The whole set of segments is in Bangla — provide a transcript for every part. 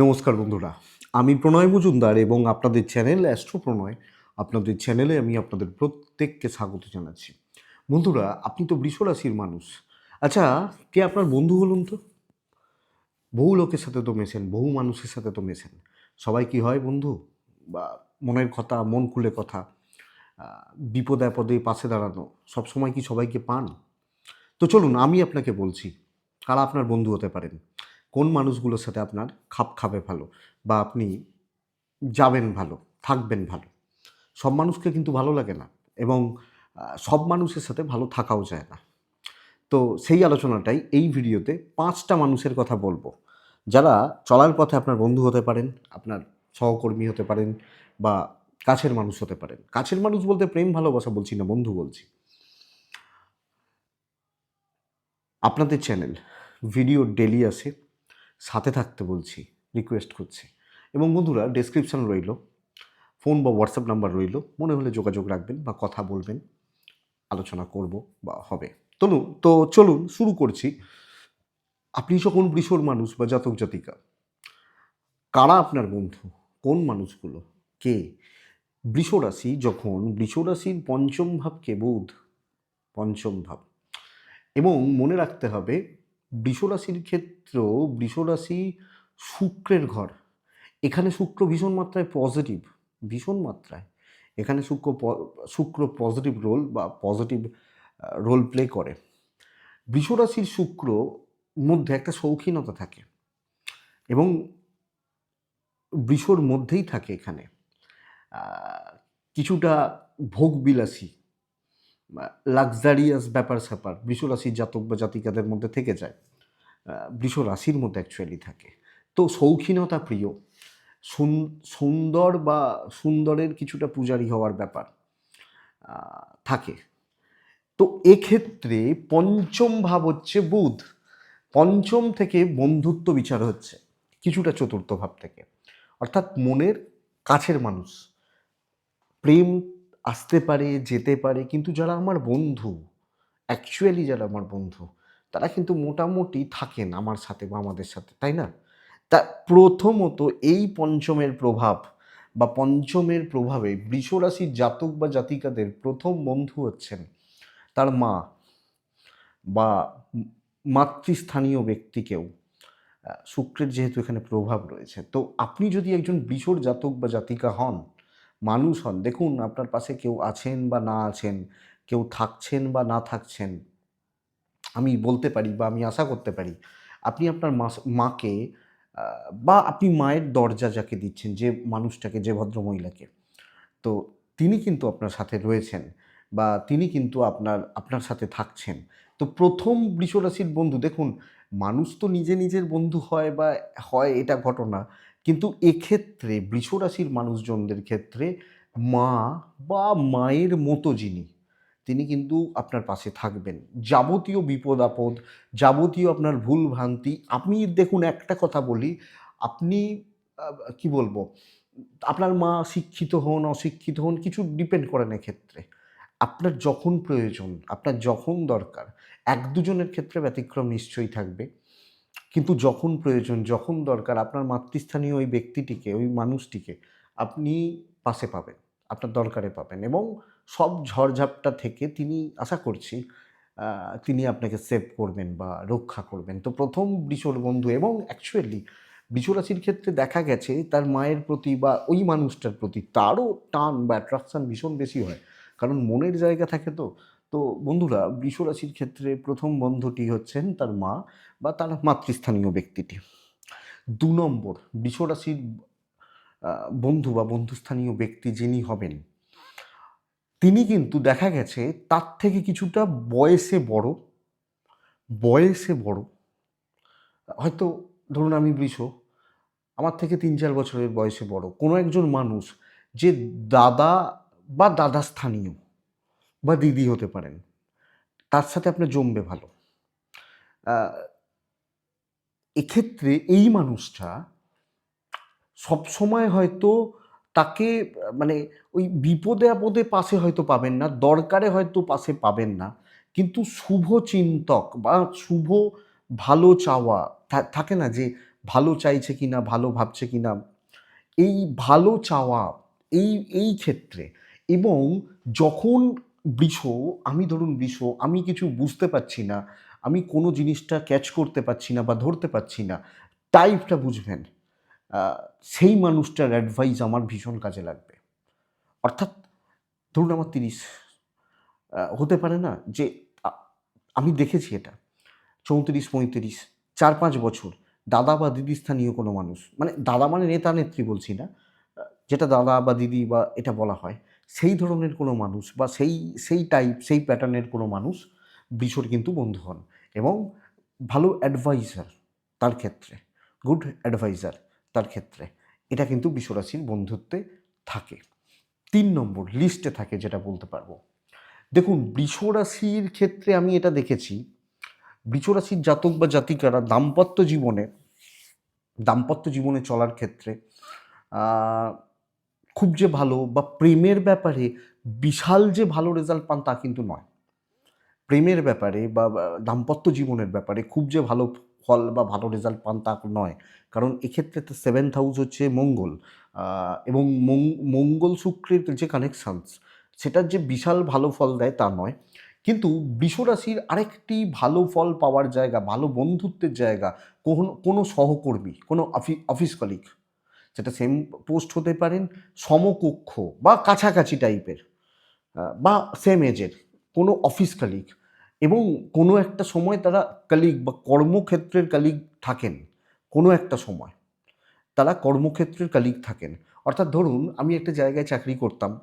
নমস্কার বন্ধুরা, আমি প্রণয় মজুমদার এবং আপনাদের চ্যানেল অ্যাস্ট্রো প্রণয় আপনাদের চ্যানেলে আমি আপনাদের প্রত্যেককে স্বাগত জানাচ্ছি। বন্ধুরা, আপনি তো বৃষরাশির মানুষ। আচ্ছা কে আপনার বন্ধু বলুন তো? বহু লোকের সাথে তো মেশেন, বহু মানুষের সাথে তো মেশেন। সবাই কি হয় বন্ধু? বা মনের কথা, মন খুলে কথা বিপদে আপদে পাশে দাঁড়ানো, সবসময় কি সবাইকে পান? তো চলুন, আমি আপনাকে বলছি, কারা আপনার বন্ধু হতে পারেন? কোন মানুষগুলোর সাথে আপনার খাপ খাবে ভালো বা আপনি যাবেন ভালো, থাকবেন ভালো? সব মানুষকে কিন্তু ভালো লাগে না এবং সব মানুষের সাথে ভালো থাকাও যায় না। তো সেই আলোচনাটাই এই ভিডিওতে পাঁচটা মানুষের কথা বলব। যারা চলার পথে আপনার বন্ধু হতে পারেন, আপনার সহকর্মী হতে পারেন বা কাছের মানুষ হতে পারেন। কাছের মানুষ বলতে প্রেম, ভালোবাসা বলছি না, বন্ধু বলছি। আপনাদের চ্যানেল ভিডিও ডেলি আসে সাথে থাকতে বলছি রিকোয়েস্ট করছি। এবং বন্ধুরা ডেসক্রিপশন রইল ফোন বা হোয়াটসঅ্যাপ নাম্বার রইল, মনে হলে যোগাযোগ রাখবেন বা কথা বলবেন, আলোচনা করব বা হবে। চলুন তো চলুন, শুরু করছি। আপনি যখন বৃষর মানুষ বা জাতক জাতিকা, কারা আপনার বন্ধু? কোন মানুষগুলো? কে? বৃষ রাশি যখন বৃষ রাশির পঞ্চম ভাবকে বুধ, পঞ্চম ভাব। এবং মনে রাখতে হবে বৃষরাশির ক্ষেত্র বৃষরাশি শুক্রের ঘর। এখানে শুক্র ভীষণ মাত্রায় পজিটিভ ভীষণ মাত্রায়। এখানে শুক্র শুক্র পজিটিভ রোল বা পজিটিভ রোল প্লে করে। বৃষরাশির শুক্র মধ্যে একটা শৌখিনতা থাকে এবং বৃষর মধ্যেই থাকে এখানে। কিছুটা ভোগবিলাসী লাক্সারিয়াস ব্যাপার স্যাপার বৃষ রাশির জাতক বা জাতিকাদের মধ্যে থেকে যায়। আহ, বৃষ রাশির মধ্যে অ্যাকচুয়ালি থাকে। তো শৌখিনতা প্রিয় সুন- সুন্দর বা সুন্দরের কিছুটা পূজারি হওয়ার ব্যাপার থাকে। তো এক্ষেত্রে পঞ্চম ভাব হচ্ছে বুধ। পঞ্চম থেকে বন্ধুত্ব বিচার হচ্ছে কিছুটা চতুর্থ ভাব থেকে। অর্থাৎ মনের কাছের মানুষ প্রেম আসতে পারে, যেতে পারে, কিন্তু যারা আমার বন্ধু অ্যাকচুয়ালি যারা আমার বন্ধু, তারা কিন্তু মোটামুটি থাকেন আমার সাথে বা আমাদের সাথে, তাই না? তা প্রথমত এই পঞ্চমের প্রভাব বা পঞ্চমের প্রভাবে বৃষরাশির জাতক বা জাতিকাদের প্রথম বন্ধু হচ্ছেন তার মা বা মাতৃস্থানীয় ব্যক্তিকেও। শুক্রের যেহেতু এখানে প্রভাব রয়েছে, তো আপনি যদি একজন বৃষর জাতক বা জাতিকা হন মানুষ হন। দেখুন, আপনার পাশে কেউ আছেন বা না আছেন, কেউ থাকছেন বা না থাকছেন, আমি বলতে পারি বা আমি আশা করতে পারি, আপনি আপনার মাকে বা আপনি মায়ের দরজা যাকে দিচ্ছেন, যে মানুষটাকে, যে ভদ্রমহিলাকে, তো তিনি কিন্তু আপনার সাথে রয়েছেন বা তিনি কিন্তু আপনার আপনার সাথে থাকছেন। তো প্রথম বৃষরাশির বন্ধু, দেখুন, মানুষ তো নিজে নিজের বন্ধু হয় বা হয়, এটা ঘটনা কিন্তু এক্ষেত্রে বৃষরাশির মানুষজনদের ক্ষেত্রে মা বা মায়ের মতো যিনি, তিনি কিন্তু আপনার পাশে থাকবেন। যাবতীয় বিপদ আপদ, যাবতীয় আপনার ভুল ভ্রান্তি, আপনি দেখুন একটা কথা বলি, আপনি কি বলব, আপনার মা শিক্ষিত হন, অশিক্ষিত হন, কিছু ডিপেন্ড করে না ক্ষেত্রে আপনার যখন প্রয়োজন, আপনার যখন দরকার, এক দুজনের ক্ষেত্রে ব্যতিক্রম নিশ্চয়ই থাকবে। কিন্তু যখন প্রয়োজন, যখন দরকার আপনার মাতৃস্থানীয় ওই ব্যক্তিটিকে, ওই মানুষটিকে আপনি পাশে পাবেন, আপনার দরকারে পাবেন এবং সব ঝড়ঝাপটা থেকে তিনি, আশা করছি তিনি আপনাকে সেভ করবেন বা রক্ষা করবেন। তো প্রথম বৃষর বন্ধু এবং অ্যাকচুয়ালি বৃষরাশির ক্ষেত্রে দেখা গেছে তার মায়ের প্রতি বা ওই মানুষটার প্রতি তারও টান বা অ্যাট্রাকশান ভীষণ বেশি হয়। কারণ মনের জায়গা থাকে তো। তো বন্ধুরা, বৃষরাশির ক্ষেত্রে প্রথম বন্ধুটি হচ্ছেন তার মা বা তার মাতৃস্থানীয় ব্যক্তিটি। দু নম্বর, বৃষরাশির বন্ধু বা বন্ধুস্থানীয় ব্যক্তি যিনি হবেন, তিনি কিন্তু দেখা গেছে তার থেকে কিছুটা বয়সে বড় বয়সে বড়। হয়তো ধরুন আমি বৃষ, আমার থেকে তিন চার বছরের বয়সে বড়। কোনো একজন মানুষ যে দাদা বা দাদা স্থানীয় বা দিদি হতে পারেন, তার সাথে আপনার জমবে ভালো। এক্ষেত্রে এই মানুষটা সবসময় হয়তো তাকে মানে ওই বিপদে আপদে পাশে হয়তো পাবেন না, দরকারে হয়তো পাশে পাবেন না, কিন্তু শুভ চিন্তক বা শুভ ভালো চাওয়া থাকে না যে ভালো চাইছে কি না ভালো ভাবছে কি না এই ভালো চাওয়া, এই এই ক্ষেত্রে এবং যখন বৃষ, আমি ধরুন বৃষ, আমি কিছু বুঝতে পারছি না, আমি কোনো জিনিসটা ক্যাচ করতে পারছি না বা ধরতে পারছি না টাইপটা বুঝবেন। সেই মানুষটার অ্যাডভাইস আমার ভীষণ কাজে লাগবে। অর্থাৎ ধরুন আমার তিরিশ হতে পারে না যে আমি দেখেছি এটা, চৌত্রিশ, পঁয়ত্রিশ চার পাঁচ বছর, দাদা বা দিদি স্থানীয় কোনো মানুষ মানে দাদা মানে নেতা নেত্রী বলছি না যেটা দাদা বা দিদি বা এটা বলা হয় সেই ধরনের কোনো মানুষ বা সেই সেই টাইপ সেই প্যাটার্নের কোনো মানুষ বিশ্বর কিন্তু বন্ধু হন এবং ভালো অ্যাডভাইজার তার ক্ষেত্রে গুড অ্যাডভাইজার তার ক্ষেত্রে। এটা কিন্তু বিশ্বরাশির বন্ধুত্বে থাকে। তিন নম্বর লিস্টে থাকে যেটা বলতে পারব। দেখুন বৃষরাশির ক্ষেত্রে আমি এটা দেখেছি বৃষরাশির জাতক বা জাতিকারা দাম্পত্য জীবনে দাম্পত্য জীবনে চলার ক্ষেত্রে খুব যে ভালো বা প্রেমের ব্যাপারে বিশাল যে ভালো রেজাল্ট পান তা কিন্তু নয়। প্রেমের ব্যাপারে বা দাম্পত্য জীবনের ব্যাপারে খুব যে ভালো ফল বা ভালো রেজাল্ট পান তা নয়। কারণ এক্ষেত্রে তো সেভেন্থ হাউস হচ্ছে মঙ্গল। এবং মঙ্গল শুক্রের যে কানেকশানস সেটার যে বিশাল ভালো ফল দেয় তা নয়। কিন্তু বৃষরাশির আরেকটি ভালো ফল পাওয়ার জায়গা, ভালো বন্ধুত্বের জায়গা কোনো কোনো সহকর্মী, কোনো অফি- অফিস কলিগ সেটা সেম পোস্ট হতে পারেন, সমকক্ষ বা কাছাকাছি টাইপের বা সেম এজের কোনো অফিস কালিগ এবং কোনো একটা সময় তারা কালিগ বা কর্মক্ষেত্রের কালিগ থাকেন, কোনো একটা সময়। তারা কর্মক্ষেত্রের কালিগ থাকেন। অর্থাৎ ধরুন, আমি একটা জায়গায় চাকরি করতাম।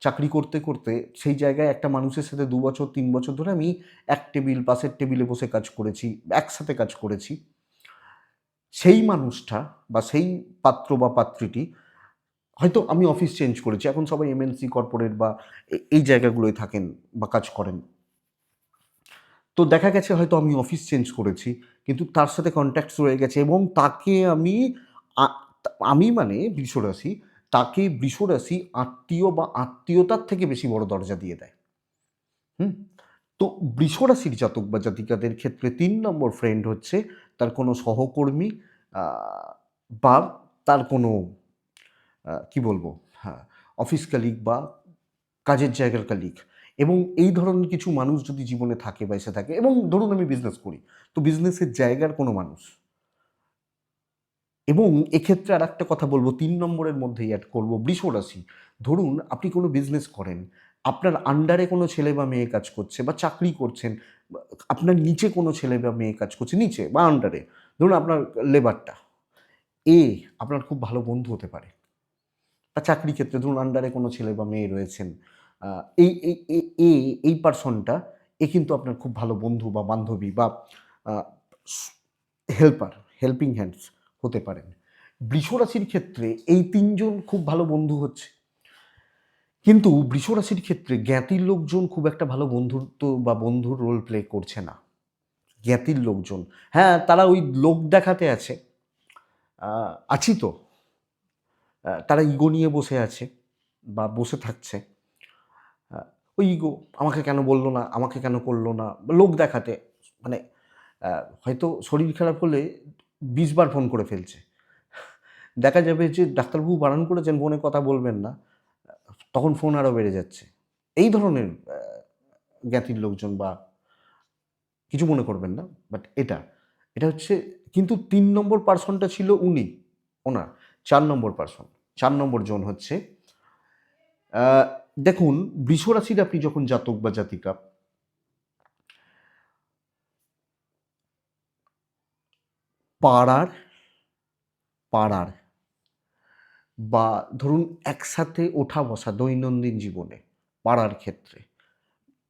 চাকরি করতে করতে সেই জায়গায় একটা মানুষের সাথে দু বছর, তিন বছর ধরে আমি এক টেবিল, পাশের টেবিলে বসে কাজ করেছি, একসাথে কাজ করেছি। সেই মানুষটা বা সেই পাত্র বা পাত্রীটি, হয়তো আমি অফিস চেঞ্জ করেছি, এখন সবাই এমএনসি কর্পোরেট বা এই জায়গাগুলোয় থাকেন বা কাজ করেন। তো দেখা গেছে হয়তো আমি অফিস চেঞ্জ করেছি, কিন্তু তার সাথে কন্ট্যাক্টস রয়ে গেছে এবং তাকে আমি আমি মানে বৃষরাশি, তাকে বৃষরাশি আত্মীয় বা আত্মীয়তার থেকে বেশি বড় দরজা দিয়ে দেয়। হুম? তো বৃষরাশির জাতক বা জাতিকাদের ক্ষেত্রে তিন নম্বর ফ্রেন্ড হচ্ছে তার কোনো সহকর্মী বা তার কোনো কি বলব হ্যাঁ অফিস কালিগ বা কাজের জায়গার কালিগ এবং এই ধরনের কিছু মানুষ যদি জীবনে থাকে বা এসে থাকে, এবং ধরুন আমি বিজনেস করি, তো বিজনেসের জায়গার কোনো মানুষ। এবং এক্ষেত্রে আর একটা কথা বলব, তিন নম্বরের মধ্যেই অ্যাড করব বৃষ রাশি। ধরুন আপনি কোনো বিজনেস করেন, আপনার আন্ডারে কোনো ছেলে বা মেয়ে কাজ করছে বা চাকরি করছেন আপনার নিচে কোনো ছেলে বা মেয়ে কাজ করছে, নিচে বা আন্ডারে ধরুন আপনার লেবারটা এ আপনার খুব ভালো বন্ধু হতে পারে। বা চাকরি ক্ষেত্রে ধরুন আন্ডারে কোনো ছেলে বা মেয়ে রয়েছেন এই এ এই পার্সনটা এ কিন্তু আপনার খুব ভালো বন্ধু বা বান্ধবী বা হেল্পার হেল্পিং হ্যান্ডস হতে পারেন। বৃষরাশির ক্ষেত্রে এই তিনজন খুব ভালো বন্ধু হচ্ছে। কিন্তু বৃষরাশির ক্ষেত্রে জ্ঞাতির লোকজন খুব একটা ভালো বন্ধুত্ব বা বন্ধুর রোল প্লে করছে না। জ্ঞাতির লোকজন। হ্যাঁ তারা ওই লোক দেখাতে আছে। আছি তো। তারা ইগো নিয়ে বসে আছে বা বসে থাকছে। ওই ইগো আমাকে কেন বলল না, আমাকে কেন করল না? লোক দেখাতে। মানে হয়তো শরীর খারাপ হলে বিশবার ফোন করে ফেলছে। দেখা যাবে যে ডাক্তারবাবু বারণ করেছেন ফোনে কথা বলবেন না। তখন ফোন আরও বেড়ে যাচ্ছে। এই ধরনের জ্ঞাতির লোকজন বা কিছু মনে করবেন না বাট এটা এটা হচ্ছে, কিন্তু তিন নম্বর পার্সনটা ছিল উনি, ওনার, চার নম্বর পার্সন চার নম্বর জন হচ্ছে দেখুন বৃষরাশির আপনি যখন জাতক বা জাতিকা, পাড়ার পাড়ার বা ধরুন একসাথে ওঠা বসা দৈনন্দিন জীবনে পাড়ার ক্ষেত্রে,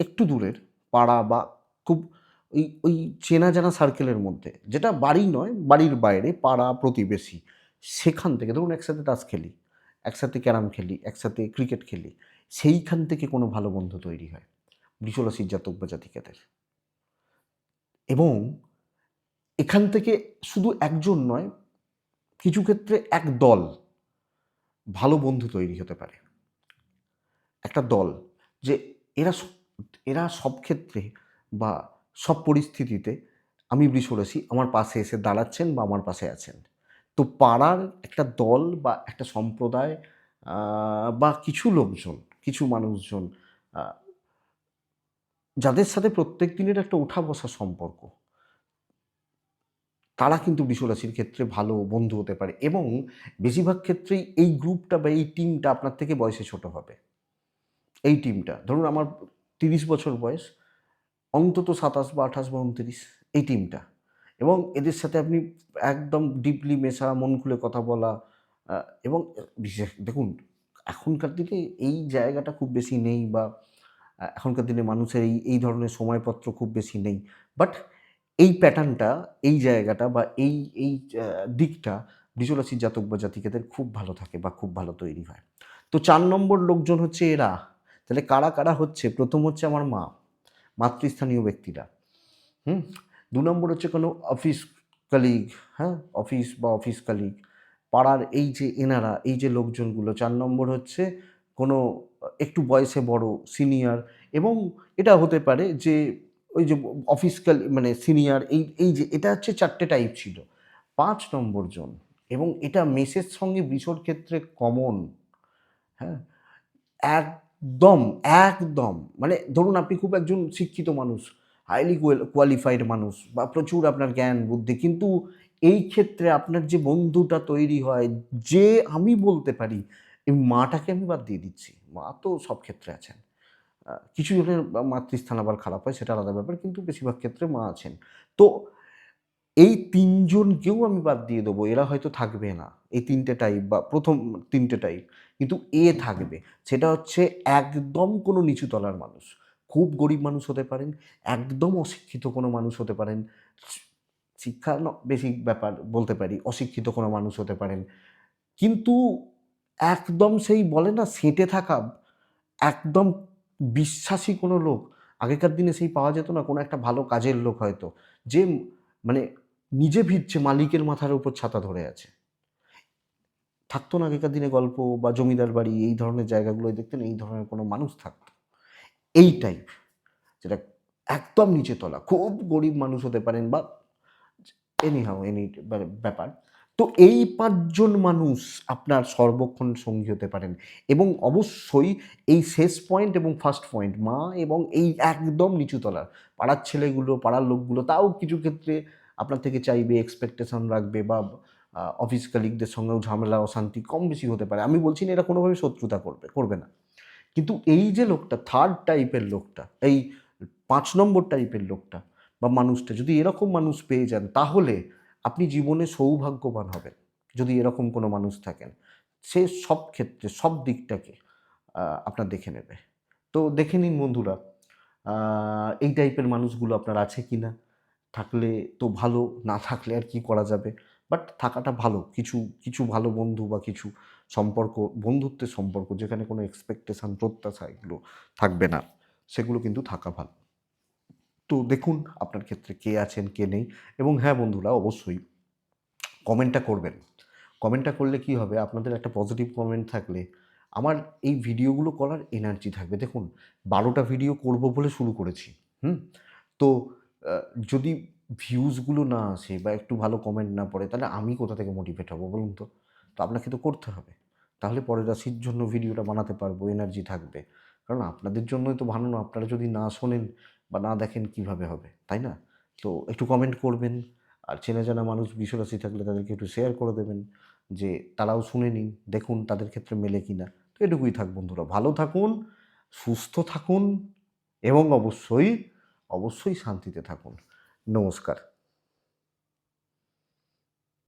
একটু দূরের পাড়া বা খুব ওই ওই চেনা জানা সার্কেলের মধ্যে, যেটা বাড়ি নয়, বাড়ির বাইরে, পাড়া, প্রতিবেশী, সেখান থেকে ধরুন একসাথে তাস খেলি, একসাথে ক্যারাম খেলি, একসাথে ক্রিকেট খেলি, সেইখান থেকে কোনো ভালো বন্ধু তৈরি হয় বৃষরাশির জাতক জাতিকাদের। এবং এখান থেকে শুধু একজন নয়, কিছু ক্ষেত্রে এক দল ভালো বন্ধু তৈরি হতে পারে। একটা দল যে এরা এরা সব ক্ষেত্রে বা সব পরিস্থিতিতে আমি বৃষরাশি আমার পাশে এসে দাঁড়াচ্ছেন বা আমার পাশে আছেন। তো পাড়ার একটা দল বা একটা সম্প্রদায় বা কিছু লোকজন, কিছু মানুষজন যাদের সাথে প্রত্যেক দিনের একটা ওঠা বসা সম্পর্ক তারা কিন্তু বৃষরাশির ক্ষেত্রে ভালো বন্ধু হতে পারে এবং বেশিরভাগ ক্ষেত্রেই এই গ্রুপটা বা এই টিমটা আপনার থেকে বয়সে ছোট হবে। এই টিমটা, ধরুন আমার তিরিশ বছর বয়স, অন্তত সাতাশ বা আঠাশ বা উনত্রিশ, এই টিমটা। এবং এদের সাথে আপনি একদম ডিপলি মেশা, মন খুলে কথা বলা এবং বিশেষ দেখুন, এখনকার দিনে এই জায়গাটা খুব বেশি নেই বা, এখনকার দিনে মানুষের এই এই ধরনের সময়পত্র খুব বেশি নেই। বাট এই প্যাটার্নটা এই জায়গাটা বা এই এই দিকটা বৃষরাশির জাতক বা জাতিকাদের খুব ভালো থাকে বা খুব ভালো তৈরি হয়। তো চার নম্বর লোকজন হচ্ছে এরা। তাহলে কারা কারা হচ্ছে? প্রথম হচ্ছে আমার মা, মাতৃস্থানীয় ব্যক্তিরা। হুম? দু নম্বর হচ্ছে কোনো অফিস কালিগ হ্যাঁ? অফিস বা অফিস কালিগ পাড়ার এই যে এনারা, এই যে লোকজনগুলো, চার নম্বর হচ্ছে কোনো, একটু বয়সে বড় সিনিয়র এবং এটা হতে পারে যে ওই যে অফিসকাল মানে সিনিয়র এই এই যে, এটা হচ্ছে চারটে টাইপ ছিল। পাঁচ নম্বর জন, এবং এটা মেসের সঙ্গে বিছর ক্ষেত্রে কমন হ্যাঁ? একদম একদম মানে ধরুন আপনি খুব একজন শিক্ষিত মানুষ হাইলি কোয়ালিফাইড মানুষ, বা প্রচুর আপনার জ্ঞান, বুদ্ধি, কিন্তু এই ক্ষেত্রে আপনার যে বন্ধুটা তৈরি হয়, যে আমি বলতে পারি, এই মাটাকে আমি বাদ দিয়ে দিচ্ছি, মা তো সব ক্ষেত্রে আছেন। কিছু জনের মাতৃস্থান আবার খারাপ হয়, সেটা আলাদা ব্যাপার, কিন্তু বেশিরভাগ ক্ষেত্রে মা আছেন। তো এই তিনজনকেও আমি বাদ দিয়ে দেবো, এরা হয়তো থাকবে না, এই তিনটে টাইপ বা প্রথম তিনটে টাইপ কিন্তু এ থাকবে। সেটা হচ্ছে একদম কোনো নিচু তলার মানুষ, খুব গরিব মানুষ হতে পারেন, একদম অশিক্ষিত কোনো মানুষ হতে পারেন, শিক্ষা বেশি ব্যাপার বলতে পারি, অশিক্ষিত কোনো মানুষ হতে পারেন, কিন্তু একদম সেই বলে না, সেঁটে থাকা, একদম বিশ্বাসী কোনো লোক, আগেকার দিনে সেই পাওয়া যেত না কোনো একটা ভালো কাজের লোক হয়তো, যে মানে নিজে ভিজছে, মালিকের মাথার উপর ছাতা ধরে আছে। থাকতো না আগেকার দিনে গল্প বা জমিদার বাড়ি, এই ধরনের জায়গাগুলোয় দেখতেন এই ধরনের কোনো মানুষ থাকতো। এই টাইপ যেটা একদম নিচে তলা, খুব গরিব মানুষ হতে পারেন বা এনি হাও এনি ব্যাপার। তো এই পাঁচজন মানুষ আপনার সর্বক্ষণ সঙ্গী হতে পারেন এবং অবশ্যই এই শেষ পয়েন্ট এবং ফার্স্ট পয়েন্ট মা এবং এই একদম নিচুতলার পাড়ার ছেলেগুলো, পাড়ার লোকগুলো, তাও কিছু ক্ষেত্রে আপনার থেকে চাইবে এক্সপেকটেশন রাখবে বা অফিস কালিকদের সঙ্গেও ঝামেলা, অশান্তি কম বেশি হতে পারে। আমি বলছি না, এরা কোনোভাবে শত্রুতা করবে করবে না। কিন্তু এই যে লোকটা থার্ড টাইপের লোকটা, এই পাঁচ নম্বর টাইপের লোকটা বা মানুষটা, যদি এরকম মানুষ পেয়ে যান, তাহলে আপনি জীবনে সৌভাগ্যবান হবেন যদি এরকম কোনো মানুষ থাকেন। সে সব ক্ষেত্রে, সব দিকটাকে আপনার দেখে নেবে। তো দেখে নিন বন্ধুরা এই টাইপের মানুষগুলো আপনার আছে কি না থাকলে তো ভালো, না থাকলে আর কি করা যাবে? বাট থাকাটা ভালো, কিছু কিছু ভালো বন্ধু বা কিছু সম্পর্ক, বন্ধুত্বের সম্পর্ক যেখানে কোনো এক্সপেকটেশন প্রত্যাশা এগুলো থাকবে না। সেগুলো কিন্তু থাকা ভালো। তো দেখুন আপনার ক্ষেত্রে কে আছেন, কে নেই এবং হ্যাঁ বন্ধুরা, অবশ্যই কমেন্টটা করবেন। কমেন্টটা করলে কি হবে? আপনাদের একটা পজিটিভ কমেন্ট থাকলে আমার এই ভিডিওগুলো করার এনার্জি থাকবে। দেখুন, বারোটা ভিডিও করব বলে শুরু করেছি, হুম? তো যদি ভিউজগুলো না আসে বা একটু ভালো কমেন্ট না পড়ে, তাহলে আমি কোথা থেকে মোটিভেট হব বলুন তো? তো আপনাকে তো করতে হবে। তাহলে পরের রাশির জন্য ভিডিওটা বানাতে পারব এনার্জি থাকবে। কারণ আপনাদের জন্যই তো বানানো, আপনারা যদি না শোনেন বা না দেখেন কীভাবে হবে, তাই না? তো একটু কমেন্ট করবেন, আর চেনা জানা মানুষ বিশ্বরাশি থাকলে তাদেরকে একটু শেয়ার করে দেবেন যে তারাও শুনে নিন, দেখুন তাদের ক্ষেত্রে মেলে কি না তো এটুকুই থাক বন্ধুরা, ভালো থাকুন, সুস্থ থাকুন এবং অবশ্যই অবশ্যই শান্তিতে থাকুন। নমস্কার।